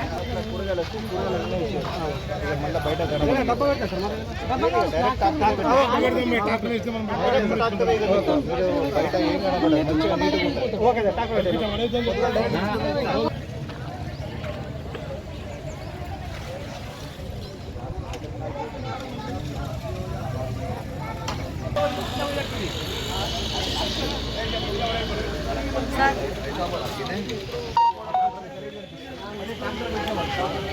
ఇప్పుడు ఇక్కడ పెట్టినాను. బాగున్నావా ట్రాక్టర్ వేస్తే మనం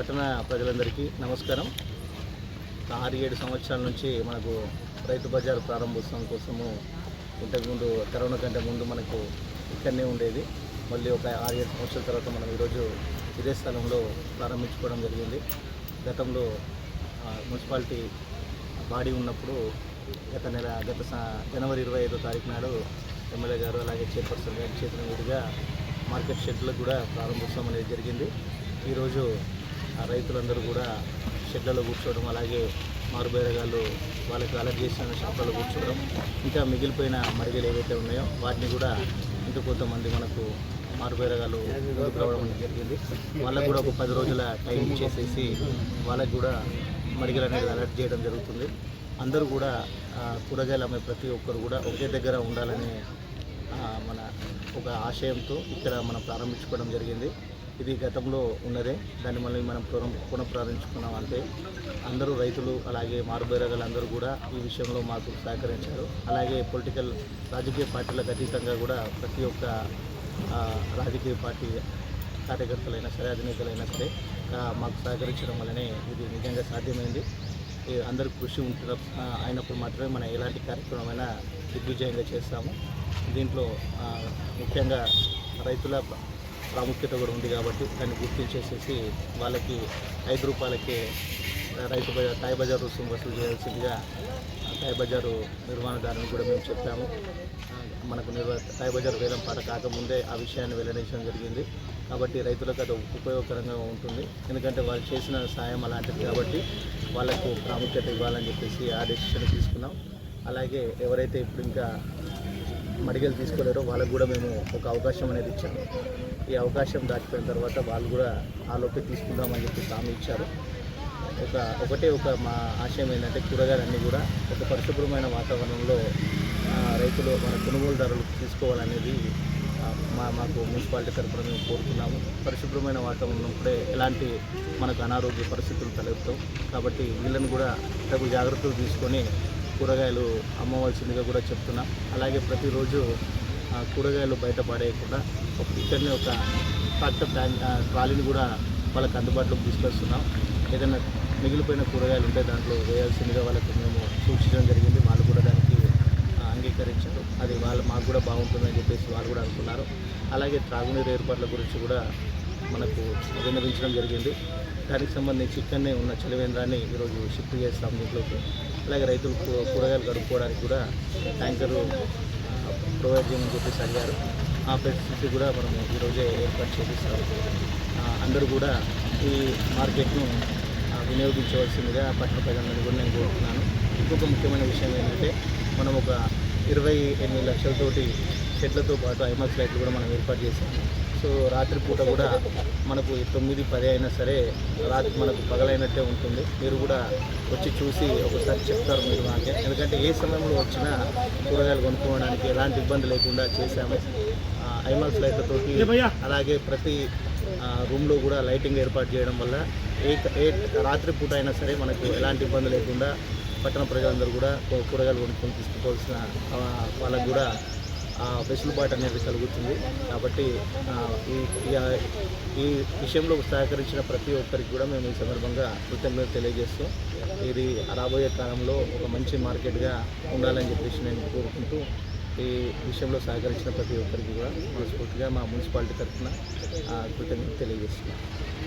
పట్టణ ప్రజలందరికీ నమస్కారం. ఆరు ఏడు సంవత్సరాల నుంచి మనకు రైతు బజార్ ప్రారంభోత్సవం కోసము ఇంతకుముందు కరోనా కంటే ముందు మనకు ఇక్కడనే ఉండేది. మళ్ళీ ఒక ఆరు ఏడు సంవత్సరాల తర్వాత మనం ఈరోజు ఇదే స్థలంలో ప్రారంభించుకోవడం జరిగింది. గతంలో ఆ, మున్సిపాలిటీ బాడీ ఉన్నప్పుడు గత నెల గత జనవరి ఇరవై ఐదో తారీఖు నాడు ఎమ్మెల్యే గారు అలాగే చైర్పర్సన్ గారి చేతుల మీదుగా మార్కెట్ షెడ్లకు కూడా ప్రారంభోత్సవం అనేది జరిగింది. ఈరోజు రైతులందరూ కూడా షెడ్లలో కూర్చోవడం అలాగే మారుబేరగాళ్ళు వాళ్ళకి అలర్ట్ చేసిన షాపులలో కూర్చోవడం ఇంకా మిగిలిపోయిన మడిగలు ఏవైతే ఉన్నాయో వాటిని కూడా ఇంకా కొంతమంది మనకు మారుబేరగాళ్ళు రావడం జరిగింది. వాళ్ళకు కూడా ఒక పది రోజుల టైం ఇచ్చేసేసి వాళ్ళకు కూడా మడిగలు అనేది అలర్ట్ చేయడం జరుగుతుంది. అందరూ కూడా కూరగాయలు అమ్మే ప్రతి ఒక్కరు కూడా ఒకే దగ్గర ఉండాలనే మన ఒక ఆశయంతో ఇక్కడ మనం ప్రారంభించుకోవడం జరిగింది. ఇది గతంలో ఉన్నదే. దాన్ని మళ్ళీ మనం పునః పునఃప్రారంభించుకున్నాం అంటే అందరూ రైతులు అలాగే మారుబేరగలు అందరూ కూడా ఈ విషయంలో మాకు సహకరించారు. అలాగే పొలిటికల్ రాజకీయ పార్టీలకు అతీతంగా కూడా ప్రతి ఒక్క రాజకీయ పార్టీ కార్యకర్తలైనా సరే అధినేతలైనా సరే మాకు సహకరించడం వల్లనే ఇది నిజంగా సాధ్యమైంది. అందరూ కృషి ఉంటున్న అయినప్పుడు మాత్రమే మనం ఎలాంటి కార్యక్రమమైనా దిగ్విజయంగా చేస్తాము. దీంట్లో ముఖ్యంగా రైతుల ప్రాముఖ్యత కూడా ఉంది కాబట్టి దాన్ని గుర్తించేసేసి వాళ్ళకి ఐదు రూపాయలకే రైతు బజార్ తాయి బజార్ రుసుము వసూలు చేయాల్సిందిగా ఆ, తాయి బజారు నిర్మాణదారుని కూడా మేము చెప్పాము. మనకు నిర్వ తాయి బజార్ వేలం పాట కాకముందే ఆ విషయాన్ని వెల్లడించడం జరిగింది. కాబట్టి రైతులకు అది ఉపయోగకరంగా ఉంటుంది. ఎందుకంటే వాళ్ళు చేసిన సాయం అలాంటిది కాబట్టి వాళ్ళకు ప్రాముఖ్యత ఇవ్వాలని చెప్పేసి ఆ డెసిషన్ తీసుకున్నాం. అలాగే ఎవరైతే ఇప్పుడు ఇంకా మడిగలు తీసుకోలేరో వాళ్ళకు కూడా మేము ఒక అవకాశం అనేది ఇచ్చాము. ఈ అవకాశం దాటిపోయిన తర్వాత వాళ్ళు కూడా ఆలోపే తీసుకుందామని చెప్పి హామీ ఇచ్చారు. ఒక ఒకటే ఒక మా ఆశయం ఏంటంటే కూరగాయలన్నీ కూడా ఒక పరిశుభ్రమైన వాతావరణంలో రైతులు మన కొనుగోలుదారులు తీసుకోవాలనేది మా మాకు మున్సిపాలిటీ తరఫున మేము కోరుతున్నాము పరిశుభ్రమైన వాతావరణం కూడా ఎలాంటి మనకు అనారోగ్య పరిస్థితులు తలెత్తాం కాబట్టి వీళ్ళని కూడా తగు జాగ్రత్తలు తీసుకొని కూరగాయలు అమ్మవలసిందిగా కూడా చెప్తున్నాం. అలాగే ప్రతిరోజు కూరగాయలు బయట పడేయకుండా ఒక ఇక్కడనే ఒక ట్రాక్టర్ ట్యాంక్ ట్రాలీని కూడా వాళ్ళకి అందుబాటులోకి తీసుకొస్తున్నాం. ఏదైనా మిగిలిపోయిన కూరగాయలు ఉంటే దాంట్లో వేయాల్సిందిగా వాళ్ళకి మేము సూచించడం జరిగింది. వాళ్ళు కూడా దానికి అంగీకరించారు. అది వాళ్ళు మాకు కూడా బాగుంటుందని చెప్పేసి వాళ్ళు కూడా అనుకున్నారు. అలాగే త్రాగునీరు ఏర్పాట్ల గురించి కూడా మనకు విన్నవించడం జరిగింది. దానికి సంబంధించి ఇక్కడనే ఉన్న చలివేంద్రాన్ని ఈరోజు షిఫ్ట్ చేస్తాం దీంట్లోకి. అలాగే రైతులు కూరగాయలు కడుక్కోవడానికి కూడా ట్యాంకరు ప్రొవైడ్ చేయమని చెప్పేసి అడిగారు. ఆ ఫెసిలిటీ కూడా మనం ఈరోజే ఏర్పాటు చేపిస్తాం. అందరూ కూడా ఈ మార్కెట్ను వినియోగించవలసిందిగా పట్టణ ప్రజలందరినీ కూడా నేను కోరుతున్నాను. ఇంకొక ముఖ్యమైన విషయం ఏంటంటే మనం ఒక ఇరవై ఎనిమిది లక్షలతోటి షెడ్లతో పాటు ఐమాక్స్ లైట్లు కూడా మనం ఏర్పాటు చేసాము సో రాత్రిపూట కూడా మనకు తొమ్మిది పది అయినా సరే రాత్రి మనకు పగలైనట్టే ఉంటుంది. మీరు కూడా వచ్చి చూసి ఒకసారి చెప్తారు మీరు మాకే. ఎందుకంటే ఏ సమయంలో వచ్చినా కూరగాయలు కొనుక్కోవడానికి ఎలాంటి ఇబ్బంది లేకుండా చేశాము. ఐమాక్స్ లైట్లతోటి అలాగే ప్రతి రూమ్లో కూడా లైటింగ్ ఏర్పాటు చేయడం వల్ల ఏ ఏ రాత్రి పూట అయినా సరే మనకు ఎలాంటి ఇబ్బంది లేకుండా పట్టణ ప్రజలందరూ కూడా కూరగాయలు కొనుక్కొని తీసుకుపోవాల్సిన వాళ్ళకు కూడా వెసులుబాటు అనేది కలుగుతుంది. కాబట్టి ఈ ఈ- విషయంలో సహకరించిన ప్రతి ఒక్కరికి కూడా మేము ఈ సందర్భంగా కృతజ్ఞత తెలియజేస్తూ ఇది రాబోయే కాలంలో ఒక మంచి మార్కెట్గా ఉండాలని చెప్పేసి నేను కోరుకుంటూ ఈ విషయంలో సహకరించిన ప్రతి ఒక్కరికి కూడా మనస్ఫూర్తిగా మా మున్సిపాలిటీ తరఫున కృతజ్ఞత తెలియజేస్తున్నాను.